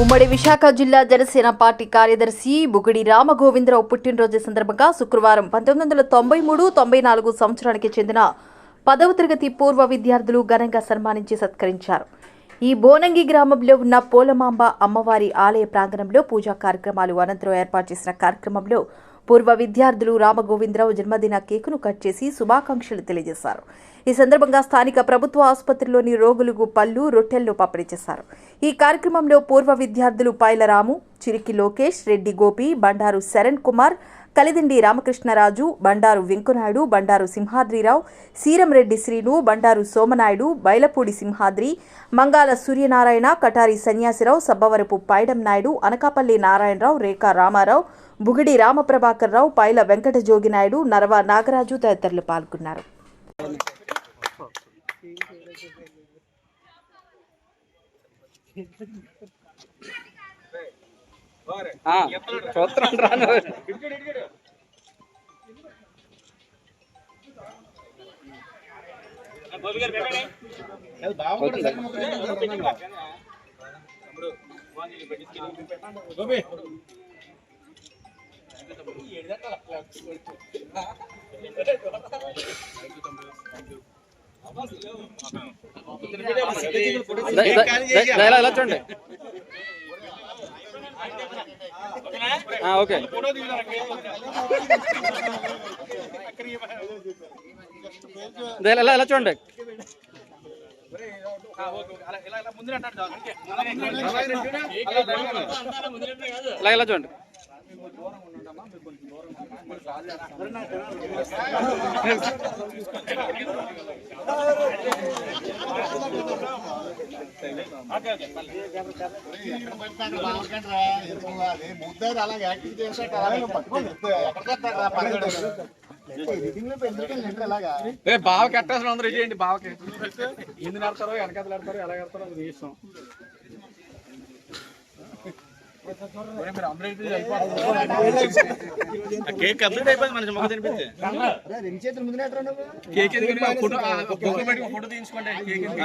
ఉమ్మడి విశాఖ జిల్లా జనసేన పార్టీ కార్యదర్శి బుగిడి రామగోవిందరావు పుట్టినరోజు సందర్భంగా శుక్రవారం పంతొమ్మిది వందల తొంభై మూడు తొంభై నాలుగు సంవత్సరానికి చెందిన పదవ తరగతి పూర్వ విద్యార్థులు ఘనంగా సన్మానించి సత్కరించారు. ఈ బోనంగి గ్రామంలో ఉన్న పోలమాంబ అమ్మవారి ఆలయ ప్రాంగణంలో పూజా కార్యక్రమాలు అనంతరం ఏర్పాటు చేసిన కార్యక్రమంలో పూర్వ విద్యార్థులు రామగోవిందరావు జన్మదిన కేకును కట్ చేసి శుభాకాంక్షలు తెలియజేశారు. ఈ సందర్భంగా స్థానిక ప్రభుత్వ ఆసుపత్రిలోని రోగులకు పళ్ళు రొట్టెల్లో పంపిణీ చేశారు ఈ కార్యక్రమంలో పూర్వ విద్యార్థులు పైలరాము చిరికి లోకేష్ రెడ్డి గోపి బండారు శరణ్ కుమార్ కలిదిండి రామకృష్ణరాజు బండారు వెంకునాయుడు బండారు సింహాద్రిరావు సీరంరెడ్డి శ్రీను బండారు సోమనాయుడు బైలపూడి సింహాద్రి మంగాల సూర్యనారాయణ కటారి సన్యాసిరావు సబ్బవరపు పైడం నాయుడు అనకాపల్లి నారాయణరావు రేఖా రామారావు బుగిడి రామప్రభాకర్ రావు పైల వెంకట జోగినాయుడు నరవ నాగరాజు తదితరులు పాల్గొన్నారు. ఆ, చూస్తున్నాను రాను చూడండి. ఓకే. ఇలా ఇలా చూడండి. ఇలా ఇలా చూడండి. అలా యాక్టివ్ చేసినట్టు అలాగే బావ కట్టాల్సిన అందరూ చేయండి బావకి. ఎందుకు నడతారో వెనకాల ఎలా కడతారో అది ఇష్టం. కేక్ కంప్లీట్ అయిపోయింది మన మొక్క తినిపిస్తే. కేక్ ఫోటో బొక్క పెట్టి ఫోటో తీయించుకోండి కేక్ ఎందుకు?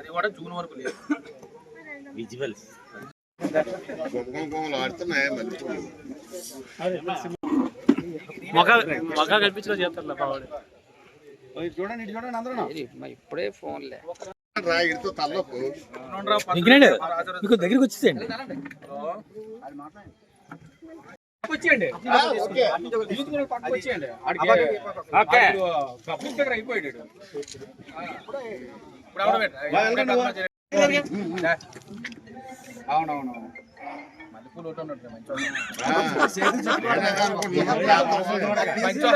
అది కూడా జూన్ వరకు లేదు. విజువల్స్. చూడండి చూడండి అందరూ. ఇప్పుడే ఫోన్లే. రా ఇడితో తల్లొప్పు మీకు దగ్గరికి వచ్చేసేయండి. అయిపోయాడు. అవునవును. మల్లెపూలు ఒకటి ఉన్నట్టు మంచి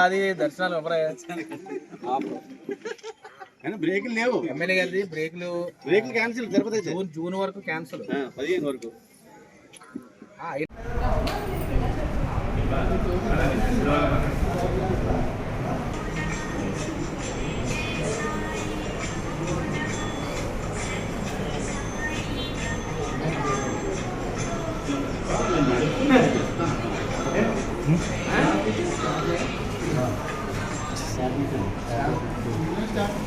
అది దర్శనాలు కానీ బ్రేకులు లేవు. ఎమ్మెల్యే గారిది బ్రేక్లు. బ్రేకులు క్యాన్సిల్ తిరుపతి. జూన్ జూన్ వరకు క్యాన్సిల్ పదిహేను వరకు. ఆ Yeah.